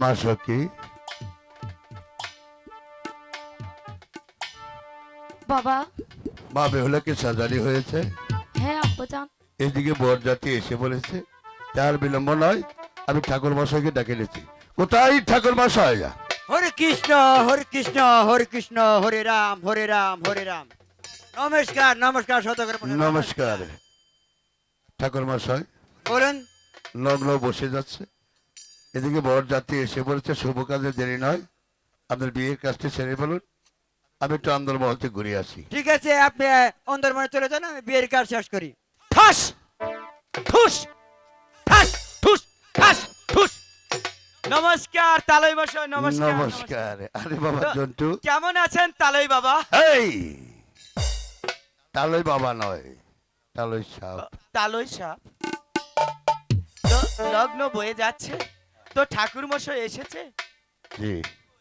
মা সখী বাবা মা বেহুলাকে সাজানি হয়েছে? হ্যাঁ আব্বাজান। এদিকে বরযাত্রী এসে বলেছে তার বিলম্ব নয় আমি ঠাকুর মশাইকে ডেকে নিয়েছি কোথায় ঠাকুর মশাই? হরে কৃষ্ণ হরে কৃষ্ণ হরে কৃষ্ণ হরে রাম হরে রাম হরে রাম। নমস্কার নমস্কার শতকর নমস্কার। ঠাকুর মশাই। বলুন। লগ্ন বসে যাচ্ছে। এদিকে বরযাত্রী এসে বলেছে শুভ কাজে দেরি নয়। আপনার বিয়ের কাজটি সেরে ফেলুন। আমি একটু আন্দোলমহলতে ঘুরে আসি। ঠিক আছে আপনি অন্দরমনে চলে যান আমি বিয়ের কাজ শেষ করি। ঠাস! ঠুস! ঠাস! ঠুস! ঠাস! ঠুস! নমস্কার তালই বসাই নমস্কার নমস্কার। আরে বাবা জন্টু। কেমন আছেন তালই বাবা? এই তালই বাবা নয় তালই সাপ। তালই সাপ। লগ্ন বয়ে যাচ্ছে। তো ঠাকুর মশাই এসেছে? জি।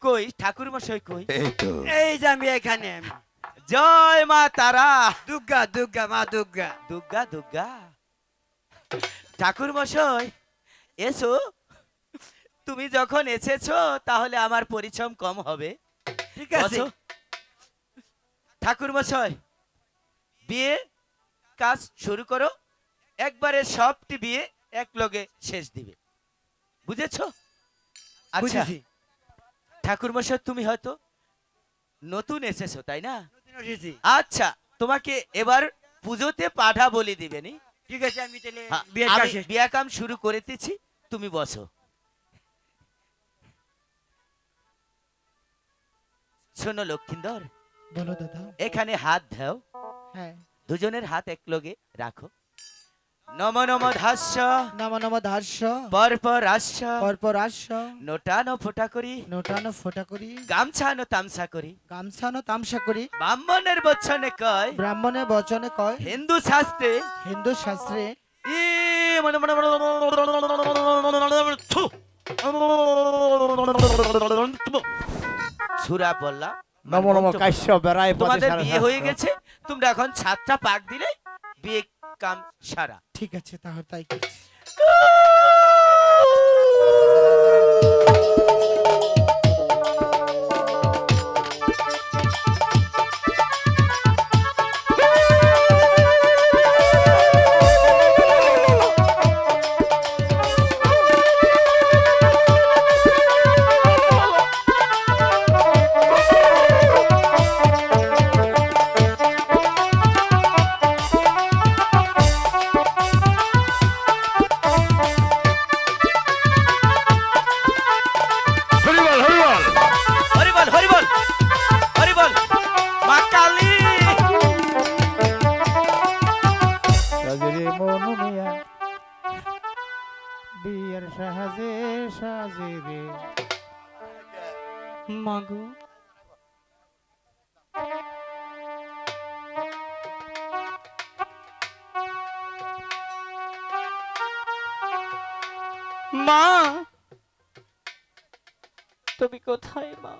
কই? ঠাকুর মশাই কই? এই তো। এই যে আমি এখানে। আমি। জয় মা তারা। দুর্গা দুর্গা মা দুর্গা দুর্গা দুর্গা ঠাকুর মশাই এসো। তুমি যখন এসেছ তাহলে আমার পরিশ্রম কম হবে। ঠিক আছে। ঠাকুর মশাই বিয়ে কাজ শুরু করো। একবারে সবটি বিয়ে এক লগে শেষ দিবে। বুঝেছ? আচ্ছা। বুঝেছি। ঠাকুর মশাই তুমি হয়তো নতুন এসেছ তাই না? নতুন আচ্ছা তোমাকে এবার পুজোতে পাঠা বলে দিবে নি ঠিক আছে আমি তাহলে হ্যাঁ, বিয়ের আমি কাজ শেষ বিয়া কাম শুরু করেতেছি তুমি বসো। শোনো লক্ষিন্দর বলো দাদা। এখানে হাত দাও। হ্যাঁ। দুজনের হাত এক লগে রাখো। নম নম ধাস্য নম নম ধার্য পর পর আস্য পরপর আস্য নোটানো ফোটা করি নোটানো ফোটা করি গামছানো তামসা করি গামছানো তামসা করি ব্রাহ্মণের বচনে কয় ব্রাহ্মণের বচনে কয় হিন্দু শাস্ত্রে হিন্দু শাস্ত্রে ই মনে মনে। সুরা বললাম নমো নমো কাশ্য বেড়ায় পথে তোমাদের বিয়ে হয়ে গেছে তোমরা এখন সাতটা পাক দিলে বিয়ে কাম সারা। ঠিক আছে তাহলে তাই সাহায্যে সাজে রে মাগো। মা! তুমি কোথায়, মা?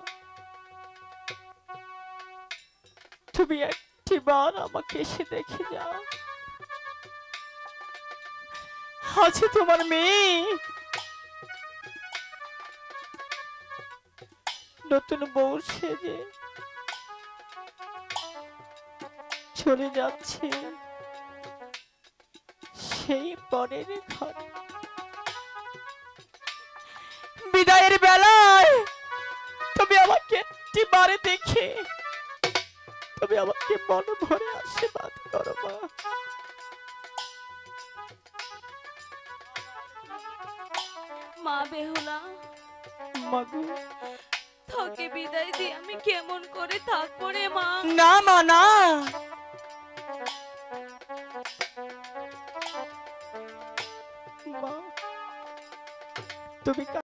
তুমি একটি বার আমাকে এসে দেখে যাও। আছে তোমার মেয়ে। নতুন বউ সেজে চলে যাচ্ছে। সেই পরের ঘরে। বিদায়ের বেলায় তুমি আমাকে একটি বারে দেখে তুমি আমাকে মন ভরে আশীর্বাদ করো মা। মা বেহুলা। মাগো তোকে বিদায় দিয়ে আমি কেমন করে থাকব রে মা? না মা না। তুমি